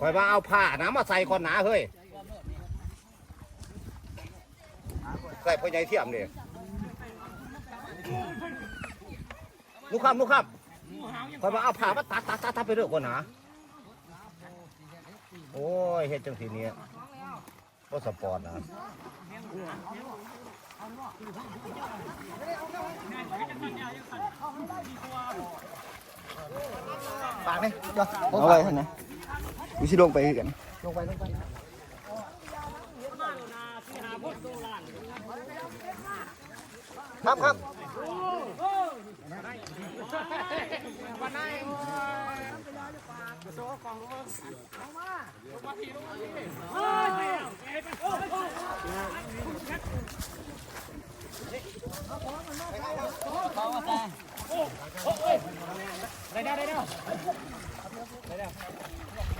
คอยว่าเอาผ้านะมาใส่ก่อนหนาเฮ้ยใส่พ่อใหญ่เทียมนี่ลูกครับลูกครับคอยว่าเอาผ้ามาตัดตัดตัดไปเรื่อยก่อนหนาโอ้ยเฮ็ดจังสีนี้ก็สปอร์ตนะปากนี่จ้ะเอาไว้ท่านนะ วิชิลงไปคือกัน ลงไปลงไปครับครับวันไหนได้ได้ได้ได้ได้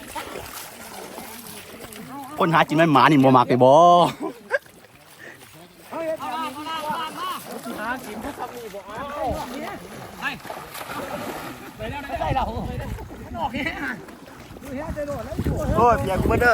คนหากินมันหมานี่บ่มักไปบ่โอ้ยเปียกกูเบิดเด้อ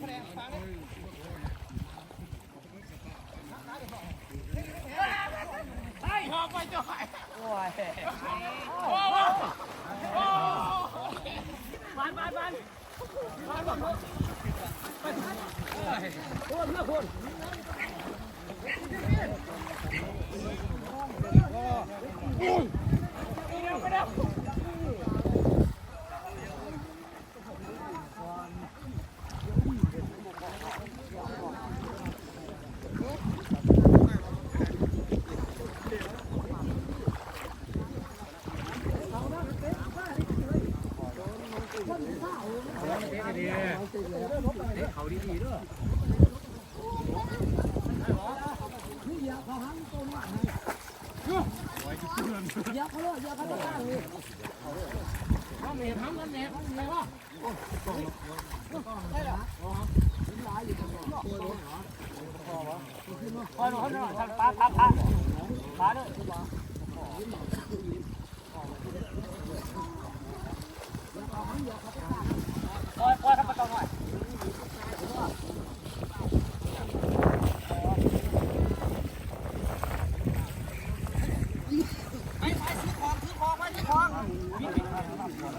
ามา เดี๋ยวมาเดี๋ยวเดี๋ยวเออซับกูมาพนักวิทายหูเช็คกระสอบไปใต้แล้วเว้ย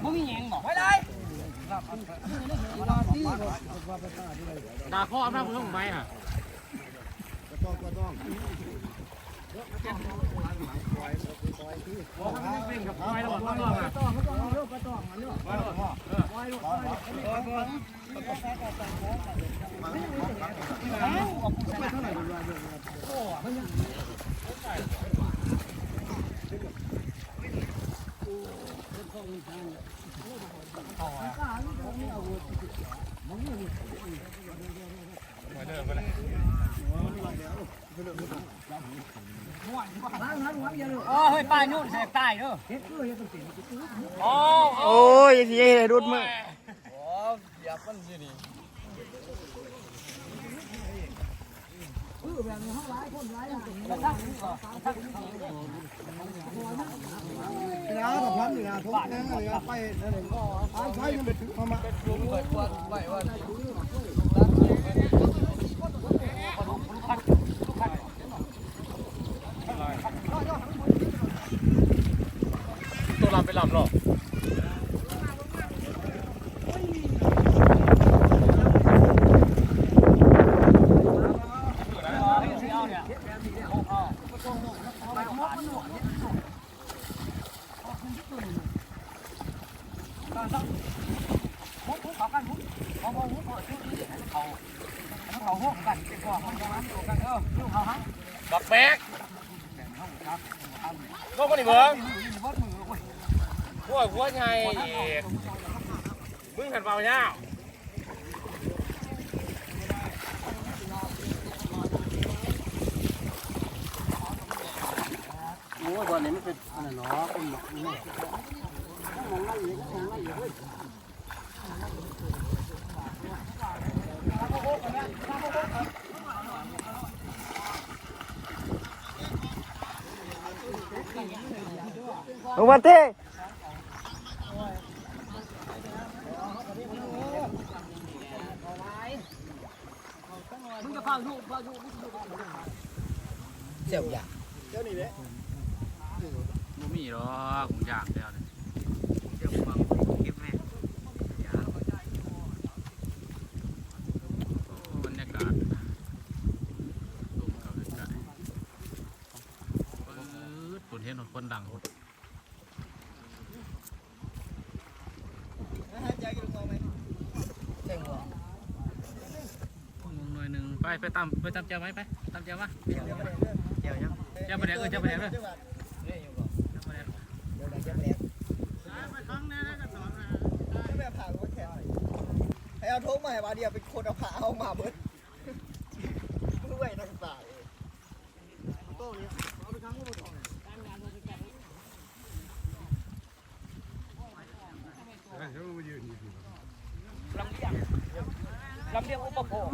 มึงมีแยงบอกไว้เลย ด่าพ่อพระมึงต้องไปอะเป็นกับควายแล้วบอกว่าอะ โอ้ยป้ายุ่นเสียใต้เด้อโอ้โอ้ยสิให้รุดมือนะ นะสองพันนี่นะทุกนั่นเลยไปนั่นเลยอาใช้ยังไปถึงประมาณลุปว่าไปว่าตัวลำไปลำหรอ บักแบกก็คนอีเบิ้งหัวหัวไงอีกมึงหันเบาเนี่ ยโอ้ยบอลนี้มันเป็นอะไรเนาะเป็นหมอกนี่ลงมาเต้มึงจะฟังดูฟังดูเสียวอยากเจ้านี่แหละบ่ มีหรอกผมอยากแล้วเนี่ยเดี๋ยวฟังคลิปแม่ยากโอ้บรรยากาศลงเขาใกล้ปื๊ดฝนเห็นคนดังเสียวหัวลงหนึ่งไปไปตามไปตามเจ้าไหมไปตามเจ้ามาเสียวยังเสียวยังเจ้าประเดี๋ยวเออเจ้าประเดี๋ยวเลยเนี่ย แม่ผ่ารถแข่งให้เอาทงมาให้บาเดียวเป็นคนเอาผ่าเอามาเบิดด้วยนักศึกษาโต้นี้เอาไปทั้งก็บ่อนลำเลียงอุปโภค